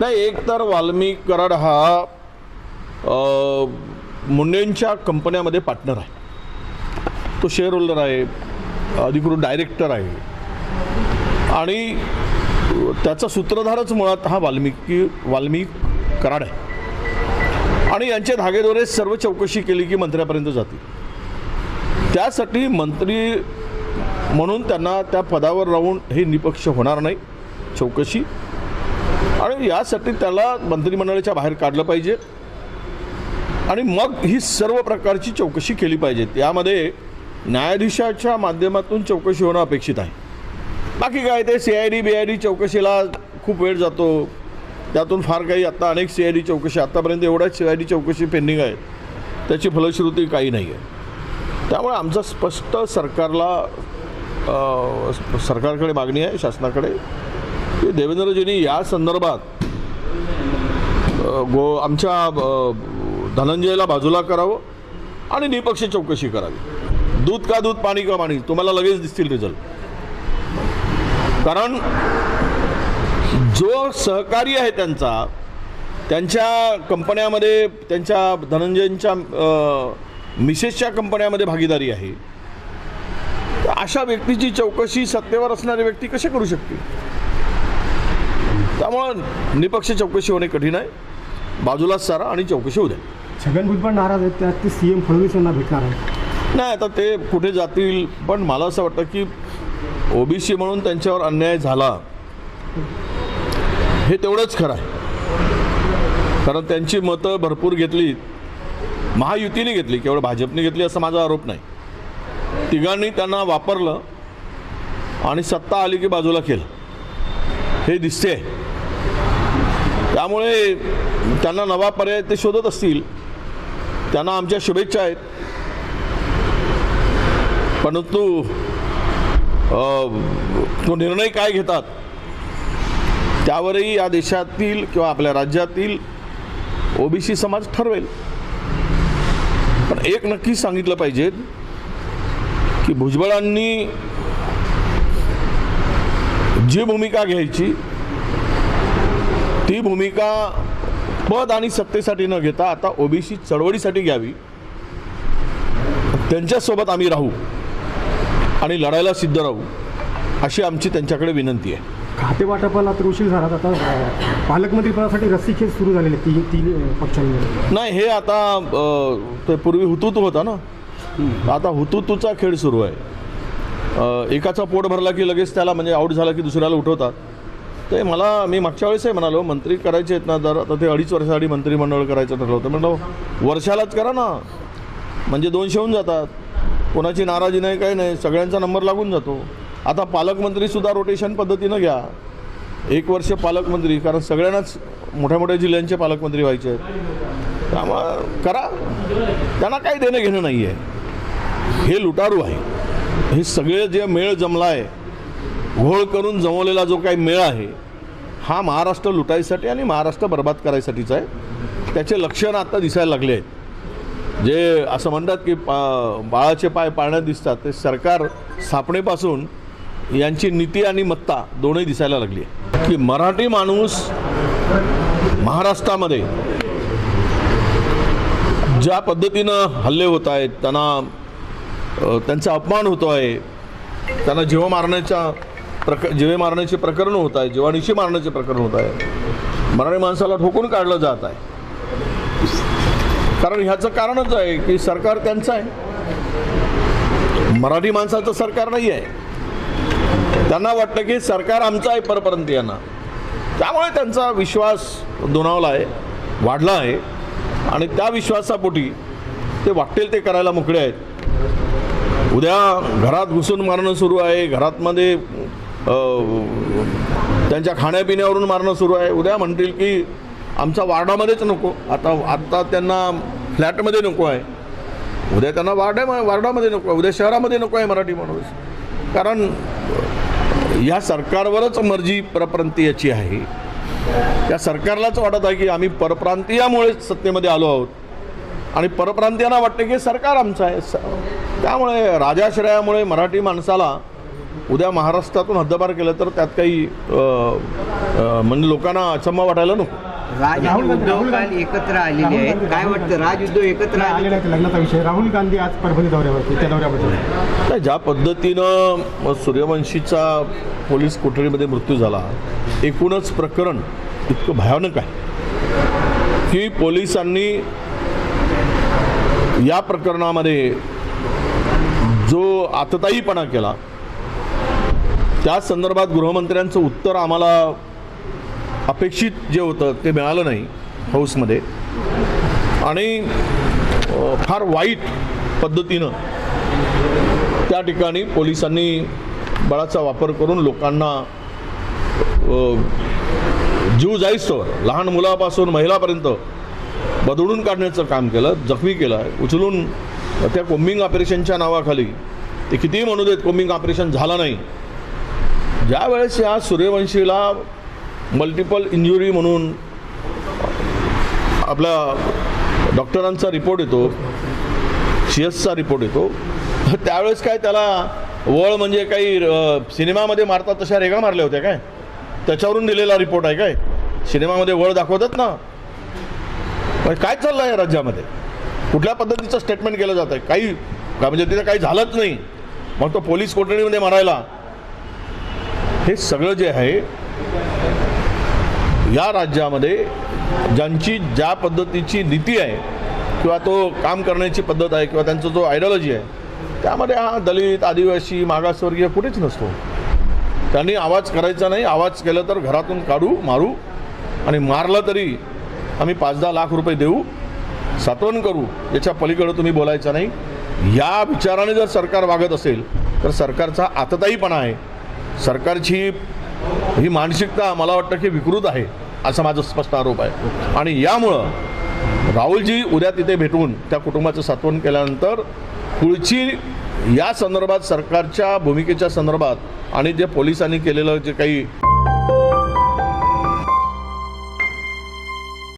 नाही एक तर वाल्मिक कराड हा मुंडेंच्या कंपन्यामध्ये पार्टनर आहे. तो शेअर होल्डर आहे अधिकृत डायरेक्टर आहे. आणि त्याचा सूत्रधारच मुळात हा वाल्मिकी वाल्मिक कराड आहे. आणि यांचे धागेदोरे सर्व चौकशी केली की मंत्र्यापर्यंत जातील. त्यासाठी मंत्री म्हणून त्यांना त्या पदावर राहून हे निपक्ष होणार नाही चौकशी. आणि यासाठी त्याला मंत्रिमंडळाच्या बाहेर काढलं पाहिजे. आणि मग ही सर्व प्रकारची चौकशी केली पाहिजे. यामध्ये न्यायाधीशाच्या माध्यमातून चौकशी होणं अपेक्षित आहे. बाकी काय ते C I D B I D चौकशीला खूप वेळ जातो. त्यातून फार काही आत्ता अनेक सी आय डी चौकशी आत्तापर्यंत एवढ्याच सी आय डी चौकशी पेंडिंग आहे त्याची फलश्रुती काही नाही आहे. त्यामुळे आमचं स्पष्ट सरकारला सरकारकडे मागणी आहे शासनाकडे. देवेंद्रजींनी या संदर्भात गो आमच्या धनंजयला बाजूला करावं आणि निपक्ष चौकशी करावी. दूध का दूध पाणी का पाणी तुम्हाला लगेच दिसतील रिझल्ट कारण जो सहकारी आहे त्यांचा त्यांच्या कंपन्यामध्ये त्यांच्या धनंजयंच्या मिसेसच्या कंपन्यामध्ये भागीदारी आहे. अशा व्यक्तीची चौकशी सत्तेवर असणारी व्यक्ती कशी करू शकते त्यामुळं निपक्ष चौकशी होणे कठीण आहे. बाजूलाच सारा आणि चौकशी होऊ द्या. छगन भुजबळ नाराज आहेत त्यात ते सी एम फडणवीस यांना भेटणार आहे. नाही आता ते कुठे जातील पण मला असं वाटतं की ओबीसी म्हणून त्यांच्यावर अन्याय झाला हे तेवढंच खरं आहे. कारण त्यांची मतं भरपूर घेतली महायुतीने घेतली केवळ भाजपने घेतली असा माझा आरोप नाही. तिघांनी त्यांना वापरलं आणि सत्ता आली की बाजूला केलं. हे दिसते त्यामुळे त्यांना नवा पर्याय ते शोधत असतील. त्यांना आमच्या शुभेच्छा आहेत. परंतु तो निर्णय काय घेतात? त्यावरही या देशातील किंवा आपल्या राज्यातील ओबीसी समाज ठरवेल. पण एक नक्की सांगितलं पाहिजे की भुजबळांनी जी भूमिका घ्यायची ती भूमिका पद आणि सत्तेसाठी न घेता आता ओबीसी चळवळीसाठी घ्यावी. त्यांच्यासोबत आम्ही राहू आणि लढायला सिद्ध राहू अशी आमची त्यांच्याकडे विनंती आहे. खाते वाटपाला तर उशीर झाला. आता पालकमंत्रीपदासाठी रस्सीखेच सुरू झालेले तीन तीन पक्षांमध्ये नाही हे आता ते पूर्वी हुतूतू होता ना? आता हुतूतूचा खेळ सुरू आहे. एकाचा पोट भरला की लगेच त्याला म्हणजे आऊट झाला की दुसऱ्याला उठवतात. ते मला मी मागच्या वेळेसही म्हणालो मंत्री करायचे आहेत ना जर आता ते अडीच वर्षासाठी मंत्रिमंडळ करायचं ठरलं होतं. म्हणलं वर्षालाच करा ना. म्हणजे दोनशे होऊन जातात. कोणाची नाराजी नाही काही नाही. सगळ्यांचा नंबर लागून जातो. आता पालकमंत्रीसुद्धा रोटेशन पद्धतीनं घ्या. एक वर्ष पालकमंत्री कारण सगळ्यांनाच मोठ्या मोठ्या जिल्ह्यांचे पालकमंत्री व्हायचे आहेत. त्यामुळं करा. त्यांना काही देणं घेणं नाही आहे हे लुटारू आहे. हे सगळे जे मेळ जमला आहे घोळ करून जमवलेला जो काही मेळ आहे हा महाराष्ट्र लुटायसाठी आणि महाराष्ट्र बर्बाद करायसाठीचा आहे. त्याचे लक्षणं आता दिसायला लागले आहेत. जे असं म्हणतात की पा बाळाचे पाय पाळण्यात दिसतात ते सरकार स्थापनेपासून यांची नीती आणि मत्ता दोन्ही दिसायला लागली आहे की मराठी माणूस महाराष्ट्रामध्ये ज्या पद्धतीनं हल्ले होत आहेत त्यांना त्यांचा अपमान होतो आहे त्यांना जीव मारण्याच्या प्रक जिवे मारण्याचे प्रकरण होत आहे जीवाणीशी मारण्याचे प्रकरण होत आहे. मराठी माणसाला ठोकून काढलं जात आहे. कारण ह्याचं कारणच आहे की सरकार त्यांचं आहे. मराठी माणसाचं सरकार नाही आहे. त्यांना वाटतं की सरकार आमचं आहे परप्रांतीयांना त्यामुळे त्यांचा विश्वास दुणावला आहे वाढला आहे. आणि त्या विश्वासापोटी ते वाटेल ते करायला मोकळे आहेत. उद्या घरात घुसून मारणं सुरू आहे. घरातमध्ये त्यांच्या खाण्यापिण्यावरून मारणं सुरू आहे. उद्या म्हणतील की आमचा वार्डामध्येच नको. आता आता त्यांना फ्लॅटमध्ये नको आहे. उद्या त्यांना वार्डा वार्डामध्ये नको आहे. उद्या शहरामध्ये नको आहे मराठी माणूस. कारण या सरकारवरच मर्जी परप्रांतीयाची आहे. त्या सरकारलाच वाटत आहे की आम्ही परप्रांतीयामुळेच सत्तेमध्ये आलो आहोत. आणि परप्रांतीयांना वाटते की सरकार आमचं आहे. स- त्यामुळे राजाश्रयामुळे मराठी माणसाला उद्या महाराष्ट्रातून हद्दपार केलं तर त्यात काही म्हणजे लोकांना अचंबा वाटायला नको. राज राहुल उद्धव काल एकत्र आलेले आहेत. काय वाटतं? राज उद्धव एकत्र आले आलेला आहे लग्नाचा विषय. राहुल गांधी आज परभणी दौऱ्यावरती त्या दौऱ्याबद्दल ज्या पद्धतीनं सूर्यवंशीचा पोलीस कोठडीमध्ये मृत्यू झाला एकूणच प्रकरण इतकं भयानक आहे. की पोलिसांनी या प्रकरणामध्ये जो आतताईपणा केला त्या संदर्भात गृहमंत्र्यांचं उत्तर आम्हाला अपेक्षित जे होतं ते मिळालं नाही हाऊसमध्ये. आणि फार वाईट पद्धतीनं त्या ठिकाणी पोलिसांनी बळाचा वापर करून लोकांना जीव जाईस्तवर लहान मुलापासून महिलापर्यंत बदडून काढण्याचं काम केलं जखमी केलं उचलून त्या कोम्बिंग ऑपरेशनच्या नावाखाली ते कितीही म्हणू देत कोम्बिंग ऑपरेशन झालं नाही ज्या वेळेस या सूर्यवंशीला मल्टिपल इंजुरी म्हणून आपल्या डॉक्टरांचा रिपोर्ट येतो सी एसचा रिपोर्ट येतो त्यावेळेस काय त्याला वळ म्हणजे काही सिनेमामध्ये मारतात तशा रेगा मारल्या होत्या काय? त्याच्यावरून दिलेला रिपोर्ट आहे काय? सिनेमामध्ये वळ दाखवतात ना? काय चाललं आहे राज्यामध्ये? कुठल्या पद्धतीचं स्टेटमेंट केलं जातं आहे काही म्हणजे तिथं काही झालंच नाही. मग तो पोलीस कोठडीमध्ये मारायला हे सगळं जे आहे या राज्यामध्ये ज्यांची ज्या पद्धतीची नीती आहे किंवा तो काम करण्याची पद्धत आहे किंवा त्यांचा जो आयडियॉलॉजी आहे त्यामध्ये हा दलित आदिवासी मागासवर्गीय कुठेच नसतो. त्यांनी आवाज करायचा नाही आवाज केलं तर घरातून काढू मारू आणि मारलं तरी आम्ही पाच दहा लाख रुपये देऊ सातवण करू याच्या पलीकडं तुम्ही बोलायचं नाही. या विचाराने जर सरकार वागत असेल तर सरकारचा आतताईपणा आहे. सरकारची ही मानसिकता मला वाटतं की विकृत आहे असा माझा स्पष्ट आरोप आहे. आणि यामुळं राहुलजी उद्या तिथे भेटून त्या कुटुंबाचं सात्वन केल्यानंतर पुढची या संदर्भात सरकारच्या भूमिकेच्या संदर्भात आणि जे पोलिसांनी केलेलं जे काही